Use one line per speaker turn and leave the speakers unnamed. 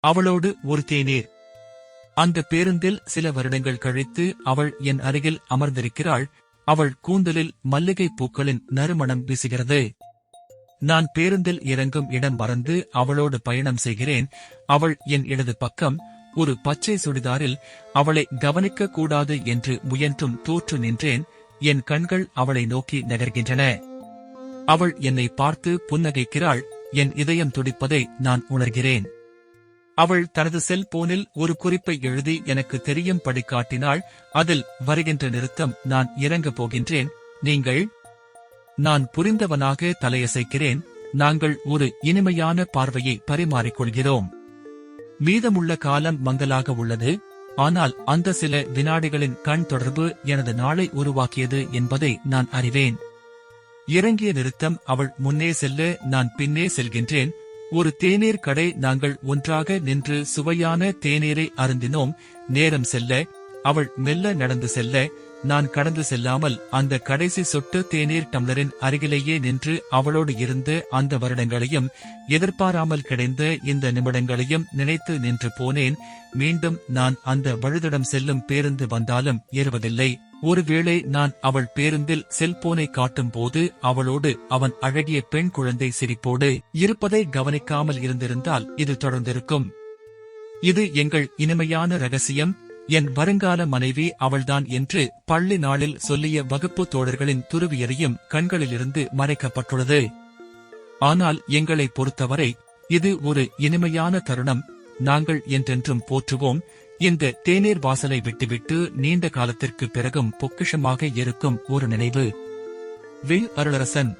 அவளோடு ஒரு தேநீர் அந்த பேருந்தில் சில வருடங்கள் கழித்து அவள் என் அருகில் அமர்ந்திருக்கிறாள். அவள் கூந்தலில் மல்லிகை பூக்களின் நறுமணம் வீசுகிறது. நான் பேருந்தில் இறங்கும் இடம் மறந்து அவளோடு பயணம் செய்கிறேன். அவள் என் இடது பக்கம் ஒரு பச்சை சுடிதாரில் அவளை கவனிக்க கூடாது என்று முயன்றும் தோற்று நின்றேன். என் கண்கள் அவளை நோக்கி நகர்கின்றன. அவள் என்னை பார்த்து புன்னகைக்கிறாள். என் இதயம் துடிப்பதை நான் உணர்கிறேன். அவள் தனது செல்போனில் ஒரு குறிப்பை எழுதி எனக்கு தெரியும் படி காட்டினாள். அதில் வருகின்ற நிறுத்தம் நான் இறங்கப் போகின்றேன். நீங்கள் நான் புரிந்தவனாக தலையசைக்கிறேன். நாங்கள் ஒரு இனிமையான பார்வையை பரிமாறிக்கொள்கிறோம். மீதமுள்ள காலம் மங்கலாக உள்ளது. ஆனால் அந்த சில வினாடிகளின் கண் தொடர்பு எனது நாளை உருவாக்கியது என்பதை நான் அறிவேன். இறங்கிய நிறுத்தம் அவள் முன்னே செல்ல நான் பின்னே செல்கின்றேன். ஒரு தேநீர் கடை நாங்கள் ஒன்றாக நின்று சுவையான தேநீரை அருந்தினோம். நேரம் செல்ல அவள் மெல்ல நடந்து செல்ல நான் கடந்து செல்லாமல் அந்த கடைசி சொட்டு தேநீர் டம்ளரின் அருகிலேயே நின்று அவளோடு இருந்து அந்த வருடங்களையும் எதிர்பாராமல் கிடைந்த இந்த நிமிடங்களையும் நினைத்து நின்று போனேன். மீண்டும் நான் அந்த வழுதிடம் செல்லும் பேருந்து வந்தாலும் ஏறுவதில்லை. ஒருவேளை நான் அவள் பேருந்தில் செல்போனை காட்டும் போது அவளோடு அவன் அழகிய பெண் குழந்தை சிரிப்போடு இருப்பதை கவனிக்காமல் இருந்திருந்தால் இது தொடர்ந்திருக்கும். இது எங்கள் இனிமையான ரகசியம். என் வருங்கால மனைவி அவள்தான் என்று பள்ளி நாளில் சொல்லிய வகுப்பு தோழர்களின் துருவியறையும் கண்களிலிருந்து மறைக்கப்பட்டுள்ளது. ஆனால் எங்களை பொறுத்தவரை இது ஒரு இனிமையான தருணம். நாங்கள் என்றென்றும் போற்றுவோம். இந்த தேநீர் வாசலை விட்டுவிட்டு நீண்ட காலத்திற்கு பிறகும் பொக்கிஷமாக இருக்கும் ஒரு நினைவு. வி. அருளரசன்.